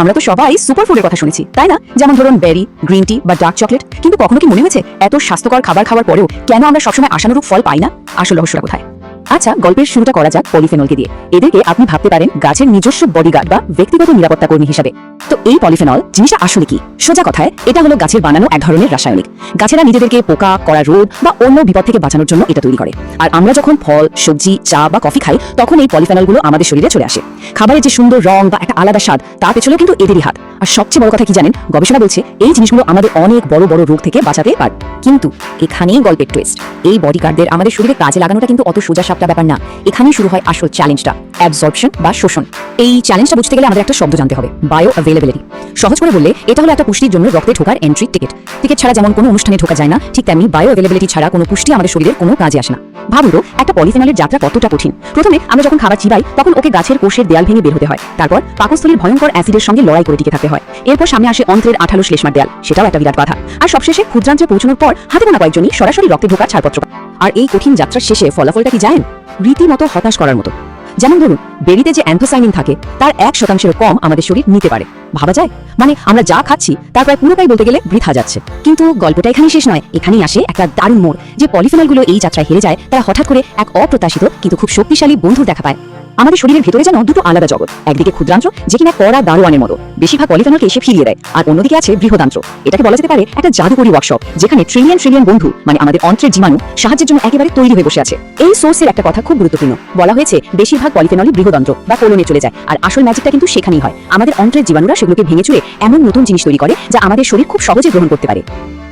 আমরা তো সবাই সুপার ফুডের কথা শুনেছি, তাই না? যেমন ধরুন বেরি গ্রিন টি বা ডার্ক চকলেট কিন্তু কখনো কি মনে হয়েছে, এত স্বাস্থ্যকর খাবার খাওয়ার পরেও কেন আমরা সবসময় আশানুরূপ ফল পাই না? আসল রহস্যটা কোথায়? আচ্ছা গল্পের শুরুটা করা যাক পলিফেনলকে দিয়ে। এদেরকে আপনি ভাবতে পারেন গাছের নিজস্ব বডিগার্ড বা ব্যক্তিগত নিরাপত্তা কর্মী হিসাবে। তো এই পলিফেনল জিনিসটা আসলে কি? সোজা কথায়, এটা হলো গাছের বানানো এক ধরনের রাসায়নিক। গাছেরা নিজেদেরকে পোকা করা রোদ বা অন্য বিপদ থেকে বাঁচানোর জন্য এটা তৈরি করে। আর আমরা যখন ফল, সবজি, চা বা কফি খাই, তখন এই পলিফেনলগুলো আমাদের শরীরে চলে আসে। খাবারের যে সুন্দর রং বা একটা আলাদা স্বাদ, তার পেছনেও কিন্তু এদেরই হাত। আর সবচেয়ে বড় কথা কি জানেন? গবেষণা বলছে এই জিনিসগুলো আমাদের অনেক বড় বড় রোগ থেকে বাঁচাতে পারে। কিন্তু এখানেই গল্পের টুইস্ট এই বডিগার্ডদের আমাদের শরীরে কাজে লাগানোটা কিন্তু অত সোজা সাপটা ব্যাপার না। এখানেই শুরু হয় আসল চ্যালেঞ্জটা অ্যাবজর্পশন বা শোষণ। এই চ্যালেঞ্জটা বুঝতে গেলে আমাদের একটা শব্দ জানতে হবে বায়ো অ্যাভেলেবিলিটি সহজ করে বললে, এটা হলো একটা পুষ্টির জন্য রক্তে ঢোকার এন্ট্রি টিকিট টিকিট ছাড়া যেমন কোনো অনুষ্ঠানে ঢোকা যায় না, ঠিক তেমনি বায়ো অ্যাভেলেবিলিটি ছাড়া কোনো পুষ্টি আমাদের শরীরের কোনো কাজে আসে না। ভাবুন তো, একটা পলিফেনলের যাত্রা কতটা কঠিন? প্রথমে আমরা যখন খাবার চিবাই, তখন ওকে গাছের কোষের দেয়াল ভেঙে বের হতে হয়। তারপর পাকস্থলীর ভয়ঙ্কর অ্যাসিডের সঙ্গে লড়াই করে টিকে থাকতে হয়। এরপর সামনে আসে অন্ত্রের আঠালো শ্লেষ্মার দেয়াল, সেটাও একটা বিরাট বাধা। আর সবশেষে ক্ষুদ্রান্ত্রে পৌঁছানোর পর, হাতে গোনা কয়েকজনই সরাসরি রক্তে ঢোকার ছাড়পত্র আর এই কঠিন যাত্রার শেষে ফলাফলটা কি জানেন? রীতিমতো হতাশ করার মতো। যেমন ধরুন, বেরিতে যে অ্যান্থোসাইনিন থাকে, তার এক শতাংশের কম আমাদের শরীর নিতে পারে। ভাবা যায়? মানে আমরা যা খাচ্ছি, তার প্রায় পুরোটাই বলতে গেলে বৃথা যাচ্ছে। কিন্তু গল্পটা এখানেই শেষ নয়, এখানেই আসে একটা দারুণ মোড়, যে পলিফেনলগুলো এই যাত্রায় হেরে যায়, তারা হঠাৎ করে এক অপ্রত্যাশিত কিন্তু খুব শক্তিশালী বন্ধুর দেখা পায়। আমাদের শরীরের ভেতরে যেন দুটো আলাদা জগৎ, একদিকে ক্ষুদ্রান্ত্র, যে কিনা কড়া দারোয়ানের মতো। বেশিরভাগ পলিফেনলকে এসে ফিরিয়ে দেয়, আর অন্যদিকে আছে বৃহদান্ত্র। এটাকে বলা যেতে পারে একটা জাদুকরী ওয়ার্কশপ যেখানে ট্রিলিয়ন ট্রিলিয়ন বন্ধু মানে আমাদের অন্ত্রের জীবাণু, সাহায্যের জন্য একেবারে তৈরি হয়ে বসে আছে। এই সোর্সের একটা কথা খুব গুরুত্বপূর্ণ। বলা হয়েছে, বেশিরভাগ পলিফেনলই বৃহদন্ত্র বা কোলনে চলে যায়, আর আসল ম্যাজিকটা কিন্তু সেখানেই হয়। আমাদের অন্ত্রের জীবাণুরা সেগুলোকে ভেঙে চুড়ে এমন নতুন জিনিস তৈরি করে, যা আমাদের শরীর খুব সহজে গ্রহণ করতে পারে।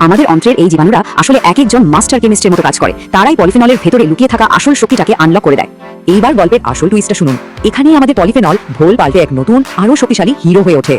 আমাদের অন্ত্রের এই জীবাণুরা আসলে এক একজন মাস্টার কেমিস্ট্রির মতো কাজ করে। তারাই পলিফেনলের ভেতরে লুকিয়ে থাকা আসল শক্তিটাকে আনলক করে দেয়। এইবার গল্পের আসল টুইস্টটা শুনুন। এখানেই আমাদের পলিফেনল ভোল পাল্টে এক নতুন আরও শক্তিশালী হিরো হয়ে ওঠে।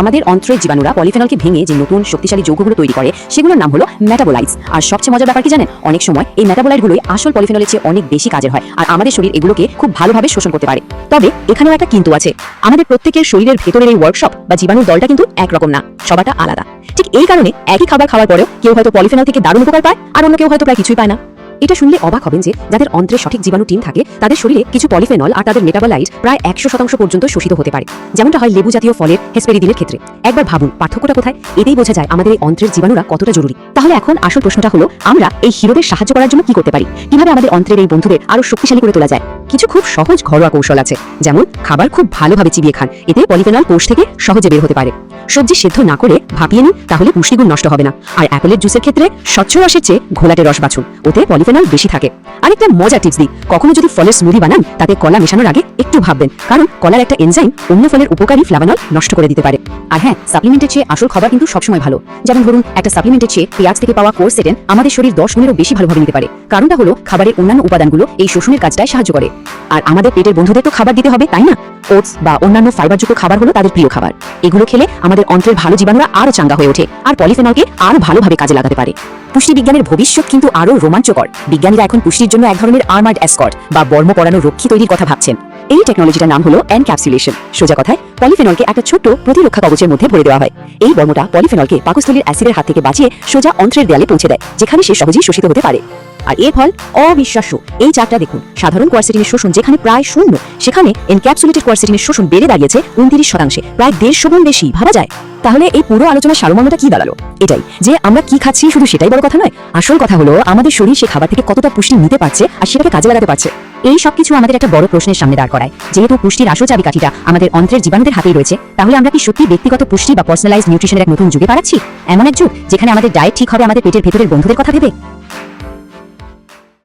আমাদের অন্ত্রের জীবাণুরা পলিফেনলকে ভেঙে যে নতুন, শক্তিশালী যৌগগুলো তৈরি করে, সেগুলোর নাম হলো মেটাবোলাইটস আর সবচেয়ে মজার ব্যাপার কি জানেন? অনেক সময় এই মেটাবোলাইটগুলোই আসল পলিফেনলের চেয়ে অনেক বেশি কাজের হয়, আর আমাদের শরীর এগুলোকে খুব ভালোভাবে শোষণ করতে পারে। তবে এখানেও একটা কিন্তু আছে। আমাদের প্রত্যেকের শরীরের ভেতরের এই ওয়ার্কশপ বা জীবাণুর দলটা কিন্তু একরকম না সবাটা আলাদা। ঠিক এই কারণে একই খাবার খাওয়ার পরেও কেউ হয়তো পলিফেনল থেকে দারুণ উপকার পায়, আর অন্য কেউ হয়তো প্রায় কিছুই পায় না। এটা শুনলে অবাক হবেন যে যাদের অন্ত্রে সঠিক জীবাণু টিম থাকে, তাদের শরীরে কিছু পলিফেনল আর তাদের মেটাবলাইট প্রায় একশো শতাংশ পর্যন্ত শোষিত হতে পারে। যেমনটা হয় লেবু জাতীয় ফলের হেসপেরিদিনের ক্ষেত্রে। একবার ভাবুন, পার্থক্যটা কোথায়? এতেই বোঝা যায় আমাদের এই অন্ত্রের জীবাণুরা কতটা জরুরি। তাহলে এখন আসল প্রশ্নটা হলো, আমরা এই হিরোদের সাহায্য করার জন্য কি করতে পারি? কীভাবে আমাদের অন্ত্রের এই বন্ধুদের আরও শক্তিশালী করে তোলা যায়? কিছু খুব সহজ ঘরোয়া কৌশল আছে, যেমন খাবার খুব ভালোভাবে চিবিয়ে খান। এতে পলিফেনল কোষ থেকে সহজে বের হতে পারে। সবজি সেদ্ধ না করে ভাপিয়ে নিন, তাহলে পুষ্টিগুণ নষ্ট হবে না। আর অ্যাপেলের জুসের ক্ষেত্রে স্বচ্ছ রসের চেয়ে ঘোলাটে রস বাছুন, ওতে পলিফেনল বেশি থাকে। আরেকটা মজা টিপস দিই, কখনো যদি ফলের স্মুদি বানান, তাতে কলা মেশানোর আগে একটু ভাববেন, কারণ কলার একটা এনজাইম অন্য ফলের উপকারী ফ্লাভানল নষ্ট করে দিতে পারে। আর হ্যাঁ সাপ্লিমেন্টের চেয়ে আসল খাবার কিন্তু সবসময় ভালো। যেমন ধরুন, একটা সাপ্লিমেন্টের চেয়ে পেঁয়াজ থেকে পাওয়া কোর্সেটেন আমাদের শরীর দশ গুণেরও বেশি ভালোভাবে নিতে পারে। কারণটা হলো, খাবারের অন্যান্য উপাদানগুলো এই শোষণের কাজটায় সাহায্য করে। আর আমাদের পেটের বন্ধুদের তো খাবার দিতে হবে, তাই না? ওটস বা অন্যান্য ফাইবারযুক্ত খাবার হলো তাদের প্রিয় খাবার। এগুলো খেলে আমাদের অন্ত্রের ভালো জীবাণুরা আরও চাঙ্গা হয়ে ওঠে আর পলিফেনলকে আরও ভালোভাবে কাজে লাগাতে পারে। পুষ্টি বিজ্ঞানের ভবিষ্যৎ কিন্তু আরও রোমাঞ্চকর। বিজ্ঞানীরা এখন পুষ্টির জন্য এক ধরনের আর্মার্ড এসকট বা বর্ম পরানো রক্ষী তৈরির কথা ভাবছেন। এই টেকনোলজিটার নাম হলো এনক্যাপসুলেশন। সোজা কথায়, পলিফেনলকে একটা ছোট্ট প্রতিরক্ষা কবচের মধ্যে ভরে দেওয়া হয়। এই বর্মটা পলিফেনলকে পাকস্থলীর অ্যাসিডের হাত থেকে বাঁচিয়ে সোজা অন্ত্রের দেয়ালে পৌঁছে দেয়, যেখানে সে সহজেই শোষিত হতে পারে। আর এর ফল অবিশ্বাস্য। এই চারটা দেখুন। সাধারণ কোয়ারসেটিনের শোষণ যেখানে প্রায় শূন্য, সেখানে এনক্যাপসুলেটেড কোয়ারসেটিনের শোষণ বেড়ে দাঁড়িয়েছে উনত্রিশ শতাংশে। প্রায় দেড়শো গুণ বেশি, ভাবা যায়? তাহলে এই পুরো আলোচনার সারমর্মটা কি দাঁড়াল? এটাই, যে আমরা কি খাচ্ছি শুধু সেটাই বড় কথা নয়। আসল কথা হলো, আমাদের শরীর সে খাবার থেকে কতটা পুষ্টি নিতে পারছে আর সেটাকে কাজে লাগাতে পারছে। এই সবকিছু আমাদের একটা বড় প্রশ্নের সামনে দাঁড় করায়। যেহেতু পুষ্টির আসল চাবিকাঠিটা আমাদের অন্ত্রের জীবাণুদের হাতেই রয়েছে, তাহলে আমরা কি সত্যি ব্যক্তিগত পুষ্টি বা পার্সোনালাইজ নিউট্রিশনের এক নতুন যুগে পারাচ্ছি এমন এক যুগ যেখানে আমাদের ডায়েট ঠিক হবে আমাদের পেটের ভেতরের বন্ধুদের কথা ভেবে?